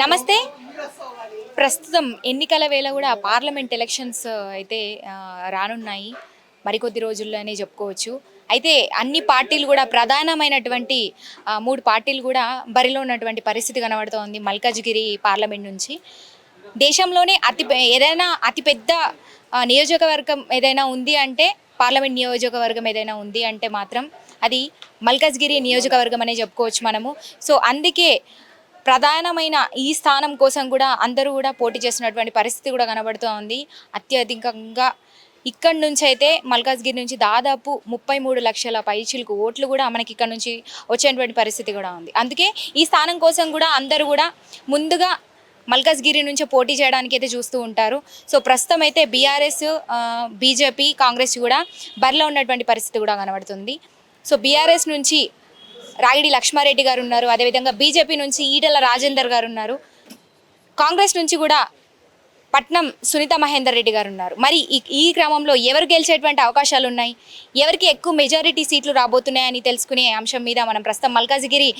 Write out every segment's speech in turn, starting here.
నమస్తే. ప్రస్తుతం ఎన్నికల వేళ కూడా పార్లమెంట్ ఎలక్షన్స్ అయితే రానున్నాయి. మరికొద్ది రోజుల్లోనే చెప్పుకోవచ్చు. అయితే అన్ని పార్టీలు కూడా ప్రధానమైనటువంటి మూడు పార్టీలు కూడా బరిలో ఉన్నటువంటి పరిస్థితి కనబడుతోంది మల్కాజ్గిరి పార్లమెంట్ నుంచి. దేశంలోనే అతి ఏదైనా అతిపెద్ద నియోజకవర్గం ఏదైనా ఉంది అంటే పార్లమెంట్ నియోజకవర్గం ఏదైనా ఉంది అంటే మాత్రం అది మల్కాజ్గిరి నియోజకవర్గం అనే చెప్పుకోవచ్చు మనము. సో అందుకే ప్రధానమైన ఈ స్థానం కోసం కూడా అందరూ కూడా పోటీ చేస్తున్నటువంటి పరిస్థితి కూడా కనబడుతూ ఉంది. అత్యధికంగా ఇక్కడి నుంచి అయితే మల్కాజ్గిరి నుంచి దాదాపు ముప్పై మూడు లక్షల పైచిలకు ఓట్లు కూడా మనకి ఇక్కడ నుంచి వచ్చేటువంటి పరిస్థితి కూడా ఉంది. అందుకే ఈ స్థానం కోసం కూడా అందరూ కూడా ముందుగా మల్కాజ్గిరి నుంచి పోటీ చేయడానికి అయితే చూస్తూ ఉంటారు. సో ప్రస్తుతం అయితే బీఆర్ఎస్ బీజేపీ కాంగ్రెస్ కూడా బరిలో ఉన్నటువంటి పరిస్థితి కూడా కనబడుతుంది. సో బీఆర్ఎస్ నుంచి రాగిడి లక్ష్మారెడ్డి గారు ఉన్నారు. అదేవిధంగా బీజేపీ నుంచి ఈటెల రాజేందర్ గారు ఉన్నారు. కాంగ్రెస్ నుంచి కూడా పట్నం సునీత మహేందర్ రెడ్డి గారు ఉన్నారు. మరి ఈ క్రమంలో ఎవరు గెలిచేటువంటి అవకాశాలు ఉన్నాయి? ఎవరికి ఎక్కువ మెజారిటీ సీట్లు రాబోతున్నాయని తెలుసుకునే అంశం మీద మనం ప్రస్తుతం మల్కాజిగిరి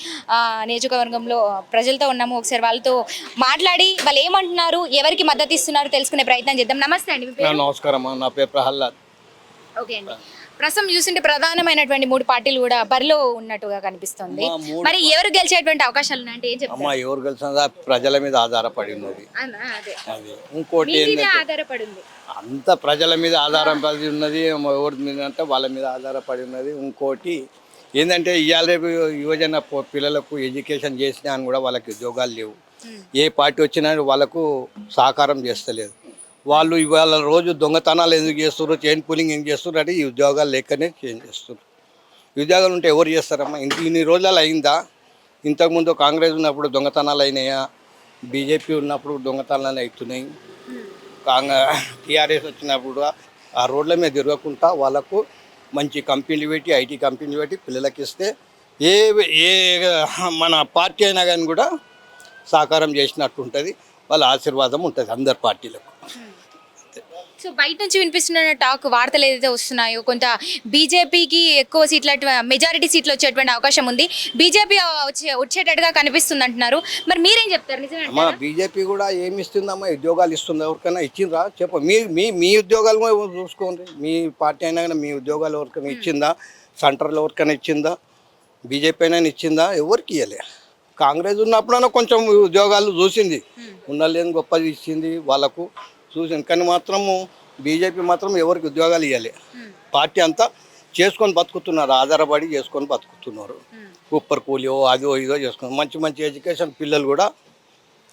నియోజకవర్గంలో ప్రజలతో ఉన్నాము. ఒకసారి వాళ్ళతో మాట్లాడి వాళ్ళు ఏమంటున్నారు ఎవరికి మద్దతు ఇస్తున్నారు తెలుసుకునే ప్రయత్నం చేద్దాం. నమస్తే అండి నమస్కారం. నా పేరు ప్రహ్లాద్. ఓకే అండి. ప్రస్తుతం చూస్తుంటే ప్రధానమైనటువంటి మూడు పార్టీలు కూడా బరిలో ఉన్నట్టుగా కనిపిస్తుంది. మరి ఎవరు గెలిచేటువంటి అవకాశాలు ఉన్నాయంటే ఏం చెప్తారు? అమ్మ ఎవరు కలిసినా ప్రజల మీద ఆధారపడి ఉన్నది అదే. ఇంకోటి ఆధారపడి ఉంది అంత ప్రజల మీద ఆధారపడి ఉన్నది ఎవరి మీద అంటే వాళ్ళ మీద ఆధారపడి ఉన్నది. ఇంకోటి ఏంటంటే ఇవాళ రేపు యువజన పిల్లలకు ఎడ్యుకేషన్ చేసినా అని కూడా వాళ్ళకి ఉద్యోగాలు లేవు. ఏ పార్టీ వచ్చినా వాళ్ళకు సహకారం చేస్తలేదు. వాళ్ళు ఇవాళ రోజు దొంగతనాలు ఎందుకు చేస్తున్నారు చైన్ పూలింగ్ ఏం చేస్తున్నారు అంటే ఈ ఉద్యోగాలు లేకనే చేంజ్ చేస్తున్నారు ఉద్యోగాలు ఉంటే ఎవరు చేస్తారమ్మా? ఇంత ఇన్ని రోజులు అయిందా? ఇంతకుముందు కాంగ్రెస్ ఉన్నప్పుడు దొంగతనాలు అయినాయా? బీజేపీ ఉన్నప్పుడు దొంగతనాలు అవుతున్నాయి. కాంగ్రెస్ టీఆర్ఎస్ వచ్చినప్పుడు ఆ రోడ్ల మీద తిరగకుండా వాళ్ళకు మంచి కంపెనీలు పెట్టి ఐటీ కంపెనీలు పెట్టి పిల్లలకి ఇస్తే ఏ ఏ మన పార్టీ అయినా కానీ కూడా సహకారం చేసినట్టు ఉంటుంది. వాళ్ళ ఆశీర్వాదం ఉంటుంది అందరి పార్టీలకు. సో బయట నుంచి వినిపిస్తున్న టాక్ వార్తలు ఏదైతే వస్తున్నాయో కొంత బీజేపీకి ఎక్కువ సీట్ల మెజారిటీ సీట్లు వచ్చేటువంటి అవకాశం ఉంది. బీజేపీ వచ్చే వచ్చేటట్టుగా కనిపిస్తుంది అంటున్నారు మరి మీరేం చెప్తారు? అమ్మా బీజేపీ కూడా ఏమి ఇస్తుందమ్మా? ఉద్యోగాలు ఇస్తుంది. ఎవరికైనా ఇచ్చిందా చెప్ప. మీ మీ మీ ఉద్యోగాలు కూడా చూసుకోండి మీ పార్టీ అయినా కానీ మీ ఉద్యోగాలు ఎవరికైనా ఇచ్చిందా? సెంటర్లో ఎవరికైనా ఇచ్చిందా? బీజేపీ అయినా ఇచ్చిందా? ఎవరికి ఇవ్వలే కాంగ్రెస్ ఉన్నప్పుడైనా కొంచెం ఉద్యోగాలు చూసింది. ఉన్న లేని గొప్పది ఇచ్చింది వాళ్ళకు. చూసింది కానీ మాత్రము బీజేపీ మాత్రం ఎవరికి ఉద్యోగాలు ఇవ్వలే పార్టీ అంతా చేసుకొని బతుకుతున్నారు ఆధారపడి చేసుకొని బతుకుతున్నారు. ఉప్పర్ కూలియో అదో ఇదో చేసుకున్నారు మంచి మంచి ఎడ్యుకేషన్ పిల్లలు కూడా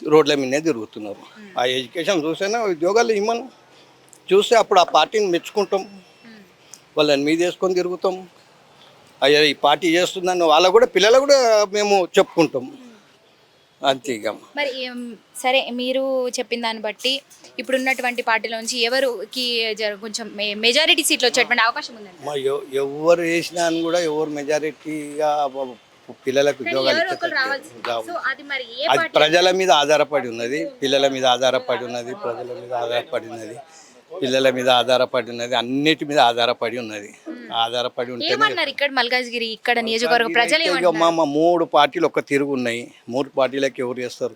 రోడ్ల మీదనే తిరుగుతున్నారు. ఆ ఎడ్యుకేషన్ చూసేనా ఉద్యోగాలు ఇమ్మను. చూస్తే అప్పుడు ఆ పార్టీని మెచ్చుకుంటాం. వాళ్ళని మీద వేసుకొని తిరుగుతాం. అయ్యా ఈ పార్టీ చేస్తుందని వాళ్ళకు కూడా పిల్లలకు కూడా మేము చెప్పుకుంటాం. అంతే ఇక. మరి సరే మీరు చెప్పిన దాన్ని బట్టి ఇప్పుడు ఉన్నటువంటి పార్టీలోంచి ఎవరికి కొంచెం మెజారిటీ సీట్లు వచ్చేటువంటి అవకాశం ఉందండి. ఎవరు వేసినా కూడా ఎవరు మెజారిటీగా పిల్లలకు ఉద్యోగాలు అది ప్రజల మీద ఆధారపడి ఉన్నది పిల్లల మీద ఆధారపడి ఉన్నది ప్రజల మీద ఆధారపడి ఉన్నది. పిల్లల మీద ఆధారపడి ఉన్నది అన్నిటి మీద ఆధారపడి ఉన్నది. ఆధారపడి ఏమన్నారు ఇక్కడ మల్కాజ్గిరి ఇక్కడ నియోజకవర్గ ప్రజలు ఏమంటున్నారు? మా మూడు పార్టీలు ఒక తిరుగు ఉన్నాయి. మూడు పార్టీలకి ఎవరు చేస్తారు?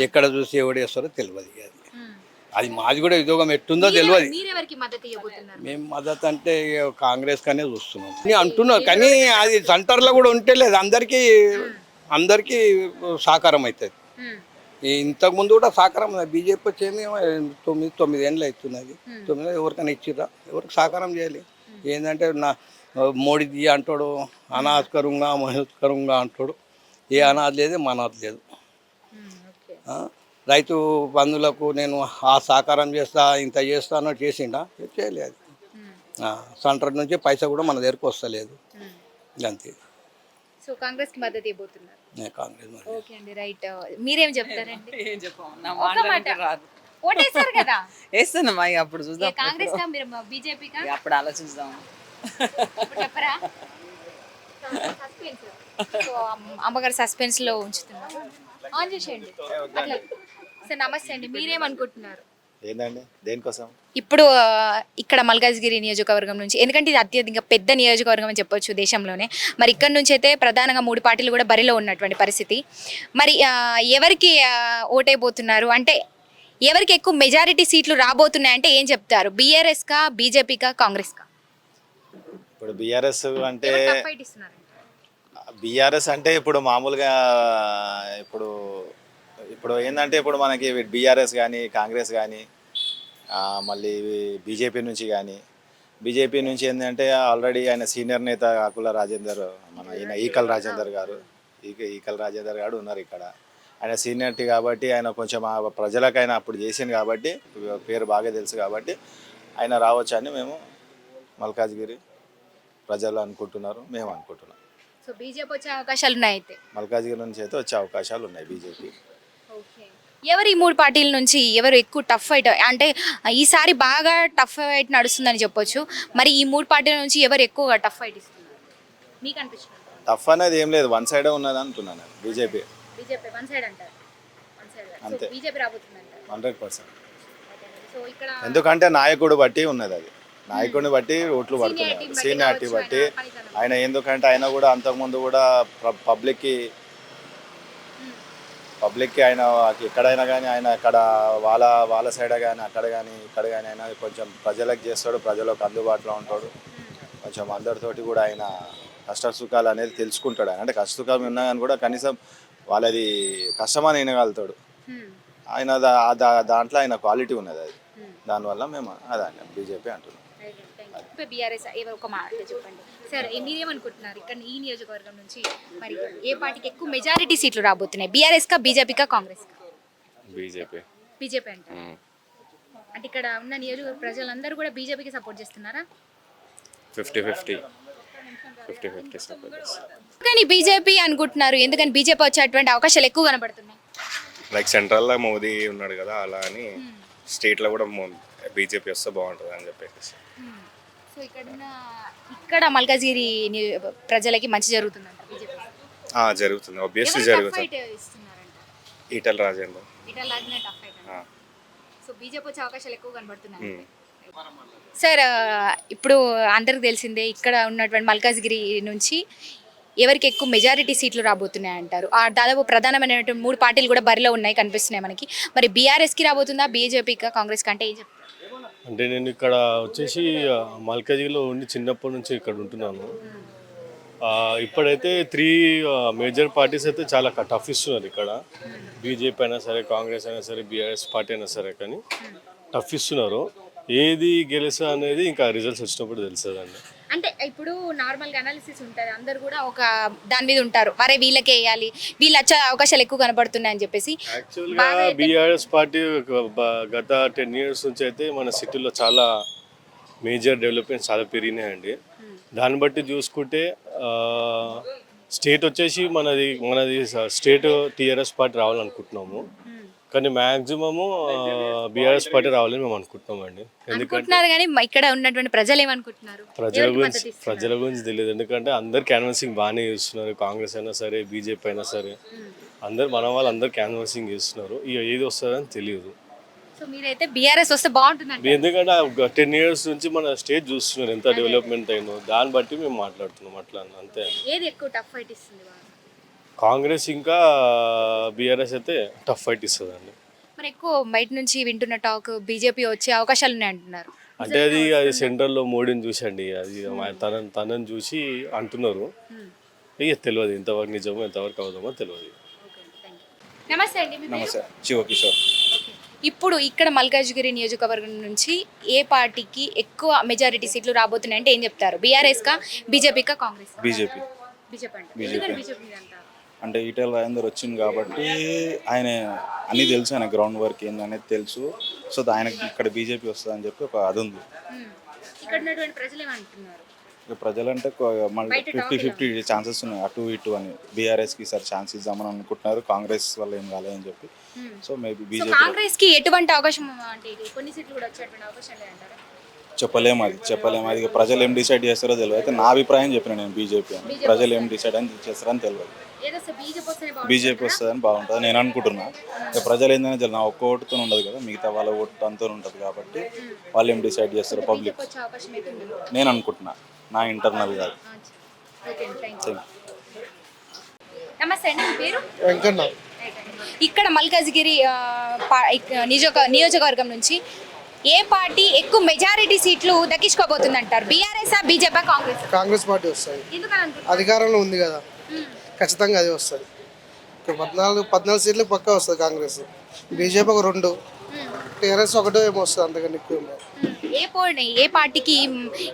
ఎక్కడ చూసి ఎవరు చేస్తారో తెలియదు ఇక అది. అది మాది కూడా ఉద్యోగం ఎట్టుందో తెలియదు మీరెవరికి మద్దతు ఇవ్వబోతున్నారు? మేము మద్దతు అంటే ఇక కాంగ్రెస్ కనే చూస్తున్నాం. అని అంటున్నారు కానీ అది సెంటర్లో కూడా ఉంటే లేదు. అందరికీ అందరికీ సహకారం అవుతుంది. ఇంతకుముందు కూడా సహకారం బీజేపీ వచ్చేది తొమ్మిది తొమ్మిది ఏళ్ళు అవుతున్నది తొమ్మిది ఎవరికైనా ఇచ్చిర్రా? ఎవరికి సహకారం చేయాలి? ఏంటంటే నా మోడీది అంటాడు అనాథకరంగా మహోత్కరంగా అంటాడు. ఏ అనాథ లేదు మా అనాథ లేదు? రైతు బంధువులకు నేను ఆ సహకారం చేస్తా ఇంత చేస్తానో చేసిండా? చేయలేదు సెంటర్ నుంచి పైసా కూడా మన దగ్గరకు వస్తలేదు. అంతే. సో కాంగ్రెస్కి మద్దతు ఇవ్వబోతున్నారు. నేను కాంగ్రెస్ ఓకే అండి రైట్. మీరేం చెప్తారండి? ఏం చెప్పాము నా ఒక మాట. మాటలకి రాదు. ఓటేస్తారు కదా. వేస్తున్నామా ఇక అప్పుడు చూద్దాం. కాంగ్రెస్ కా మీరు బీజేపీ కా ఇక అప్పుడు ఆలోచిద్దాం. ఇప్పుడు చెప్పరా? సో అమ్మగారు సస్పెన్స్లో ఉంచుతున్నారు. ఆన్ చేసేయండి. అట్లా. సార్ నమస్తే అండి. మీరేమనుకుంటున్నారు? ఏందండి? దేనికోసం? ఇప్పుడు ఇక్కడ మల్కాజ్గిరి నియోజకవర్గం నుంచి ఎందుకంటే ఇది అత్యధిక పెద్ద నియోజకవర్గం అని చెప్పొచ్చు దేశంలోనే. మరి ఇక్కడ నుంచి అయితే ప్రధానంగా మూడు పార్టీలు కూడా బరిలో ఉన్నటువంటి పరిస్థితి. మరి ఎవరికి ఓటైపోతున్నారు? అంటే ఎవరికి ఎక్కువ మెజారిటీ సీట్లు రాబోతున్నాయంటే ఏం చెప్తారు? బీఆర్ఎస్కా బీజేపీకా కాంగ్రెస్కా? ఇప్పుడు బీఆర్ఎస్ అంటే? బీఆర్ఎస్ అంటే ఇప్పుడు మామూలుగా ఇప్పుడు ఇప్పుడు ఏంటంటే ఇప్పుడు మనకి బీఆర్ఎస్ కానీ కాంగ్రెస్ కానీ మళ్ళీ బీజేపీ నుంచి కానీ బీజేపీ నుంచి ఏంటంటే ఆల్రెడీ ఆయన సీనియర్ నేత ఆకుల రాజేందర్ మన ఈయన ఈకల్ రాజేందర్ గారు ఈక ఈకల్ రాజేందర్ గారు ఉన్నారు ఇక్కడ. ఆయన సీనియర్టీ కాబట్టి ఆయన కొంచెం ఆ ప్రజలకు ఆయన అప్పుడు చేసింది కాబట్టి పేరు బాగా తెలుసు కాబట్టి ఆయన రావచ్చు అని మేము మల్కాజ్గిరి ప్రజలు అనుకుంటున్నారు మేము అనుకుంటున్నాం. సో బీజేపీ వచ్చే అవకాశాలు ఉన్నాయి అయితే? మల్కాజ్గిరి నుంచి అయితే వచ్చే అవకాశాలు ఉన్నాయి బీజేపీ ఎవరు ఈ మూడు పార్టీల నుంచి ఎవరు ఎక్కువ టఫ్ ఫైట్ అంటే ఈసారి బాగా టఫ్ ఫైట్ నడుస్తుందని చెప్పొచ్చు. మరి ఈ మూడు పార్టీల నుంచి ఎవరు ఎక్కువగా టఫ్ ఫైట్ ఇస్తున్నారు? మీకు అనిపిస్తుంది టఫ్ అనేది ఏం లేదు. వన్ సైడే ఉన్నది అంటున్నాను నేను. బీజేపీ. బీజేపీ వన్ సైడ్ అంటారు. వన్ సైడ్ అంతే. బీజేపీ రాబోతుంది అంటారు హండ్రెడ్ పర్సెంట్ సో ఇక్కడ ఎందుకంటే నాయకుడు బట్టి ఉన్నది అది. నాయకుడిని బట్టి ఓట్లు పడుతున్నాయి. బట్టి సీనియారిటీ బట్టి. ఆయన ఎందుకంటే ఆయన కూడా అంతకుముందు కూడా పబ్లిక్కి పబ్లిక్కి ఆయన ఎక్కడైనా కానీ ఆయన అక్కడ వాళ్ళ వాళ్ళ సైడ్ కానీ అక్కడ కానీ ఇక్కడ కానీ ఆయన కొంచెం ప్రజలకు చేస్తాడు ప్రజలకు అందుబాటులో ఉంటాడు. కొంచెం అందరితోటి కూడా ఆయన కష్ట సుఖాలు అనేది తెలుసుకుంటాడు ఆయన. అంటే కష్ట సుఖాలు ఉన్నా కానీ కూడా కనీసం వాళ్ళది కష్టమని వినగలుగుతాడు. Hmm. ఆయన దాంట్లో ఆయన క్వాలిటీ ఉన్నది అది. దానివల్ల మేము అదే బీజేపీ అంటున్నాం. బీఆర్ఎస్ ఎవరు ఒక మాట చెప్పండి. సార్ మీరేమనుకుంటున్నారు ఇక్కడ ఈ నియోజకవర్గం నుంచి మరి ఏ పార్టీకి ఎక్కువ మెజారిటీ సీట్లు రాబోతున్నాయి? బీఆర్ఎస్ కా బీజేపీ కా కాంగ్రెస్ కా బీజేపీ. బీజేపీ అంటారు. అంటే ఇక్కడ ఉన్న నియోజకవర్గ ప్రజలందరూ కూడా బీజేపీకి సపోర్ట్ చేస్తున్నారా? Fifty fifty. Fifty fifty support కానీ బీజేపీ అనుకుంటున్నారు? ఎందుకని బీజేపీ వచ్చేటువంటి అవకాశాలు ఎక్కువ కనబడుతున్నాయి? లైక్ సెంట్రల్లో మోదీ ఉన్నాడు కదా అలా అని స్టేట్లో కూడా బీజేపీ వస్తే బాగుంటుంది అని చెప్పేసి సో ఇక్కడ ఇక్కడ మల్కాజిగిరి ప్రజలకి మంచి జరుగుతుందంట బీజేపీ. ఆ, జరుగుతుంది. ఆబ్వియస్లీ జరుగుతుంది. ఈటల రాజేందర్ tough fight అంట. ఆ. సో బీజేపీ వచ్చే అవకాశాలు ఎక్కువ కనబడుతున్నాయి. సార్ ఇప్పుడు అందరికి తెలిసిందే ఇక్కడ ఉన్నటువంటి మల్కాజ్గిరి నుంచి ఎవరికి ఎక్కువ మెజారిటీ సీట్లు రాబోతున్నాయి అంటారు ఆ దాదాపు ప్రధానమైనటువంటి మూడు పార్టీలు కూడా బరిలో ఉన్నాయి కనిపిస్తున్నాయి మనకి. మరి బీఆర్ఎస్కి రాబోతుందా బీజేపీకా కాంగ్రెస్ అంటే ఏం చెప్తారు? అంటే నేను ఇక్కడ వచ్చేసి ఆ, ఉండి చిన్నప్పటి నుంచి ఇక్కడ ఉంటున్నాను. ఇప్పుడైతే త్రీ మేజర్ పార్టీస్ అయితే చాలా టఫ్ ఇస్తున్నారు ఇక్కడ. బీజేపీ అయినా సరే కాంగ్రెస్ అయినా సరే బీఆర్ఎస్ పార్టీ అయినా సరే కానీ టఫ్ ఇస్తున్నారు. ఏది గెలుసా అనేది ఇంకా రిజల్ట్స్ వచ్చినప్పుడు తెలుస్తుందండి. అంటే ఇప్పుడు నార్మల్గా అనాలిసిస్ ఉంటుంది. అందరు కూడా ఒక దాని మీద ఉంటారు. మరే వీళ్ళకే వేయాలి. వీళ్ళు వచ్చే అవకాశాలు ఎక్కువ కనబడుతున్నాయి అని చెప్పేసి యాక్చువల్గా బీఆర్ఎస్ పార్టీ గత టెన్ ఇయర్స్ నుంచి అయితే మన సిటీలో చాలా మేజర్ డెవలప్మెంట్స్ చాలా పెరిగినాయండి. దాన్ని బట్టి చూసుకుంటే స్టేట్ వచ్చేసి మనది మనది స్టేట్ టీఆర్ఎస్ పార్టీ రావాలనుకుంటున్నాము. కానీ మ్యాక్సిమము బీఆర్ఎస్ పార్టీ రావాలని మేము అనుకుంటున్నామండి ఎందుకంటే అనుకుంటున్నారు కానీ ఇక్కడ ఉన్నటువంటి ప్రజలు ఏమనుకుంటున్నారు ప్రజల గురించి? ప్రజల గురించి తెలియదు. ఎందుకంటే అందరు క్యాన్వాసింగ్ బాగానే చేస్తున్నారు. కాంగ్రెస్ అయినా సరే బీజేపీ అయినా సరే. అందరు మన వాళ్ళు అందరు క్యాన్వాసింగ్ చేస్తున్నారు. ఇక ఏది వస్తుందని తెలియదు. సో మీరైతే బీఆర్ఎస్ వస్తే ఎందుకంటే టెన్ ఇయర్స్ నుంచి మన స్టేట్ చూస్తున్నారు. ఎంత డెవలప్మెంట్ అయిందో. దాన్ని బట్టి మేము మాట్లాడుతున్నాం. అట్లా అంతే. ఏది ఎక్కువ టఫ్ ఫైట్ ఇస్తుంది? కాంగ్రెస్ ఇంకా బీఆర్ఎస్ అయితే టఫ్ ఫైట్ ఇస్తుందండి. మరి ఎక్కువ బయట నుంచి వింటున్న టాక్ బీజేపీ వచ్చే అవకాశాలు ఉన్నాయి అంటున్నారు. అంటే అది అది సెంట్రల్లో మోడీని చూసండి అది మా- తనని తనని చూసి అంటున్నారు. ఇక తెలియదు ఎంతవరకు నిజమో ఎంతవరకు అవుదామో తెలియదు. నమస్తే అండి మీ పేరు? నమస్తే శివకిషోర్ ఓకే. ఇప్పుడు ఇక్కడ మల్కాజ్గిరి నియోజకవర్గం నుంచి ఏ పార్టీకి ఎక్కువ మెజారిటీ సీట్లు రాబోతున్నాయి అంటే ఏం చెప్తారు? బీఆర్ఎస్ కా బీజేపీ కా కాంగ్రెస్ బీజేపీ బీజేపీ అంటే బీజేపీ అంటే ఈటెల రాజేందర్ వచ్చింది కాబట్టి ఆయన అన్నీ తెలుసు ఆయన గ్రౌండ్ వర్క్ ఏందనేది తెలుసు. సో ఆయనకి ఇక్కడ బీజేపీ వస్తుందని చెప్పి ఒక అది ఉంది. ఇక ప్రజలంటే మళ్ళీ ఫిఫ్టీ ఫిఫ్టీ ఛాన్సెస్ ఉన్నాయి. అటు ఇటు అని. బీఆర్ఎస్కి ఈసారి ఛాన్స్ ఇద్దామని అనుకుంటున్నారు. కాంగ్రెస్ వల్ల ఏం కాలేదని చెప్పి. సో మేబీ బీజేపీ కాంగ్రెస్కి ఎటువంటి అవకాశం కొన్ని సీట్లు కూడా వచ్చేటువంటి అవకాశం లేదంటారా? చెప్పలేము అది చెప్పలేము. అది ప్రజలు ఏం డిసైడ్ చేస్తారో తెలియదు. అయితే నా అభిప్రాయం చెప్పిన నేను బీజేపీ అని. ప్రజలు ఏం డిసైడ్ అని చేస్తారని తెలియదు. బీజేపీ వస్తుందని బాగుంటుంది నేను అనుకుంటున్నా ప్రజలు ఏంటనే తెలియదు. నా ఒక్క ఓటుతో ఉండదు కదా మిగతా వాళ్ళ ఓటు అంతా ఉంటుంది కాబట్టి వాళ్ళు ఏం డిసైడ్ చేస్తారు పబ్లిక్ నేను అనుకుంటున్నా నా ఇంటర్నల్ కాదు ఓకే థ్యాంక్ యూ నమస్తే అండి మీ పేరు? వెంకన్న. ఇక్కడ మల్కాజ్గిరి నియోజక నియోజకవర్గం నుంచి ఏ పార్టీ ఎక్కువ మెజారిటీ సీట్లు దక్కించుకోబోతుంది అంటారు BRS BJP Congress? Congress party వస్తుంది? అధికారంలో ఉంది కదా. ఖచ్చితంగా అది వస్తుంది. పద్నాలుగు పద్నాలుగు సీట్లు పక్కా వస్తుంది కాంగ్రెస్. బీజేపీ ఒక రెండు. టీఆర్ఎస్ ఒకటో ఏమో వస్తుంది అంతకన్నా ఎక్కువ. ఏ పోటీ ఏ పార్టీకి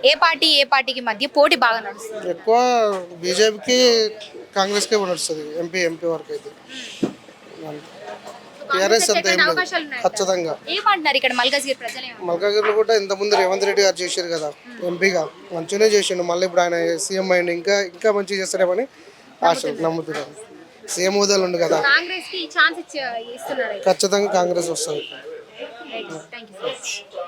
ఏ పార్టీ ఏ పార్టీకి మధ్య పోటీ బాగా నడుస్తుంది? ఎక్కువ బీజేపీకి కాంగ్రెస్కే నడుస్తుంది ఎంపీ ఎంపీ వరకు అయితే టీఆర్ఎస్ అంత ఏం లేదు. అవకాశాలు ఉన్నాయి? ఖచ్చితంగా. ఏమంటున్నారు ఇక్కడ మల్కాజ్గిరి ప్రజలు ఏమంటున్నారు? మల్కాగిరిలో కూడా ఇంతకుముందు రేవంత్ రెడ్డి గారు చేశారు కదా ఎంపీగా. మంచిగానే చేసిండు. మళ్ళీ ఇప్పుడు ఆయన సీఎం అయింది ఇంకా ఇంకా మంచిగా చేస్తారేమని ఆశ నమ్ముతున్నాను సీఎం హోదాలు ఉండు కదా. కాంగ్రెస్కి ఛాన్స్ ఇచ్చి ఇస్తున్నారు ఖచ్చితంగా కాంగ్రెస్ వస్తుంది. Thank you